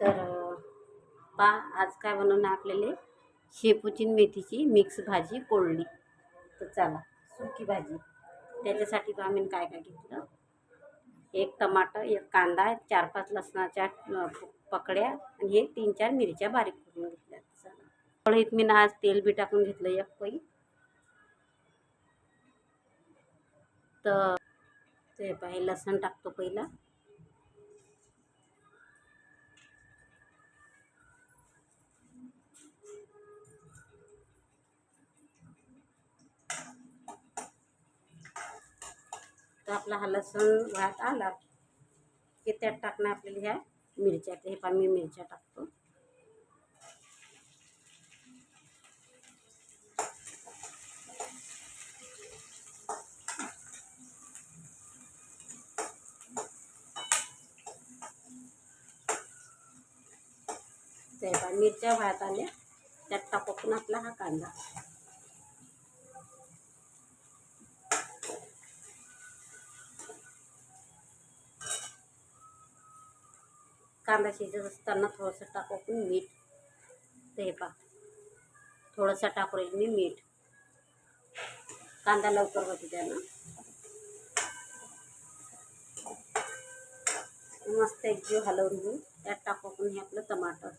तर पा आज काय बनवणं आपल्याला? शेपूची मेथीची मिक्स भाजी कोळली. तर चला सुकी भाजी. त्याच्यासाठी पहा मी काय काय घेतलं. एक टमाटर एक कांदा चार पाच लसणाच्या पकड्या आणि हे तीन चार मिरच्या बारीक करून घेतल्या. चला. कढईत मी आज तेल बी टाकून घेतलं एक पै. तर ते पाहिजे लसण टाकतो पहिला. तर आपला हा लसूण भात आला की त्यात टाकणं आपल्याला ह्या मिरच्या. हे पा मी मिरच्या टाकतो. ते पा मिरच्या भात आल्या. त्यात टाकून आपला हा कांदा. कांदा शिजत असताना थोडंसं टाकू आपण मीठ. ते पा थोडंसं टाकून मी मीठ. कांदा लवकर होते त्यानं. मस्त एक जीव हलवून घेऊ. त्यात टाकून हे आपलं टमाटर.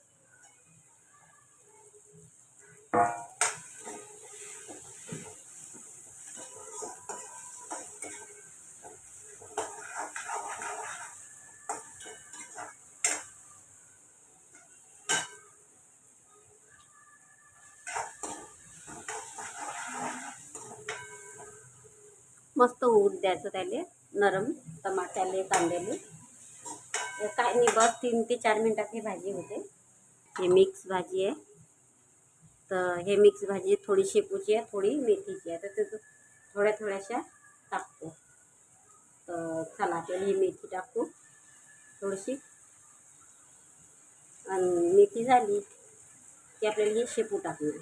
मस्त ऊट द्यायचं त्याले. नरम टमाट्याले कांद्याले. काय नाही बस तीन ते चार मिनटात ही भाजी होते. हे मिक्स भाजी आहे. तर हे मिक्स भाजी थोडी शेपूची आहे थोडी मेथीची आहे. तर ते थोड्या थोड्याशा टाकतो. तर चला आपल्याला ही मेथी टाकू. थोडीशी. आणि मेथी झाली की आपल्याला ही शेपू टाकणार.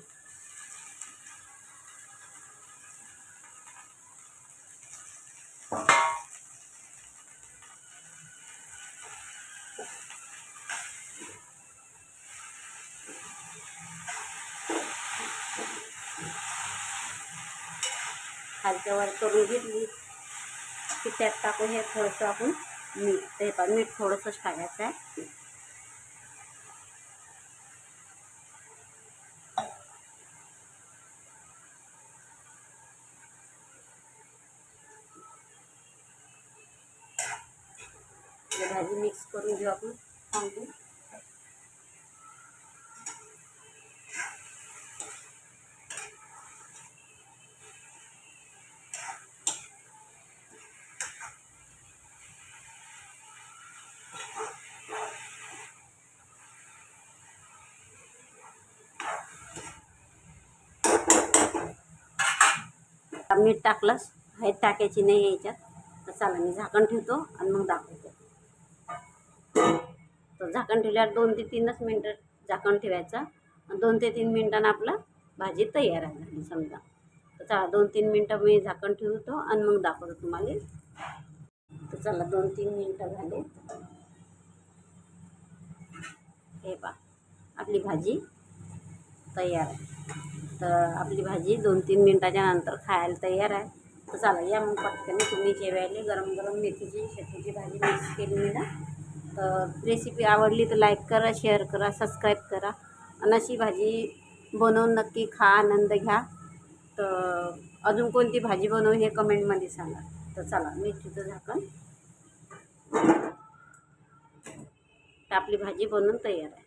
खालच्यावर करून घेतली. की त्यात टाकून हे थोडंसं मीठ ते पण भाजी मिक्स करून घेऊ आपण. सांगू मीठ टाकलंस. हे टाकायची नाही याच्यात. तर चला मी झाकण ठेवतो आणि मग दाखवतो झाकण ठेवल्यावर दोन ते तीनच मिनटं झाकण ठेवायचं. दोन ते तीन मिनटानं आपला भाजी तयार आहे झाली समजा. तर चला दोन तीन मिनटं मी झाकण ठेवतो आणि मग दाखवतो तुम्हाला. तर चला दोन तीन मिनटं झाले. हे पा आपली भाजी तयार आहे. तर आपली भाजी दोन तीन मिनटाच्या नंतर खायला तयार आहे. तर चला या मग पटकन तुम्ही जेवायला गरम गरम मेथीची शेतीची भाजी मिक्स केली मी ना. तर रेसिपी आवडली तर लाईक करा शेअर करा सबस्क्राईब करा. आणि अशी भाजी बनवून नक्की खा आनंद घ्या. तर अजून कोणती भाजी बनवू हे कमेंटमध्ये सांगा. तर चला मिरचीचं झाकण. तर आपली भाजी बनवून तयार आहे.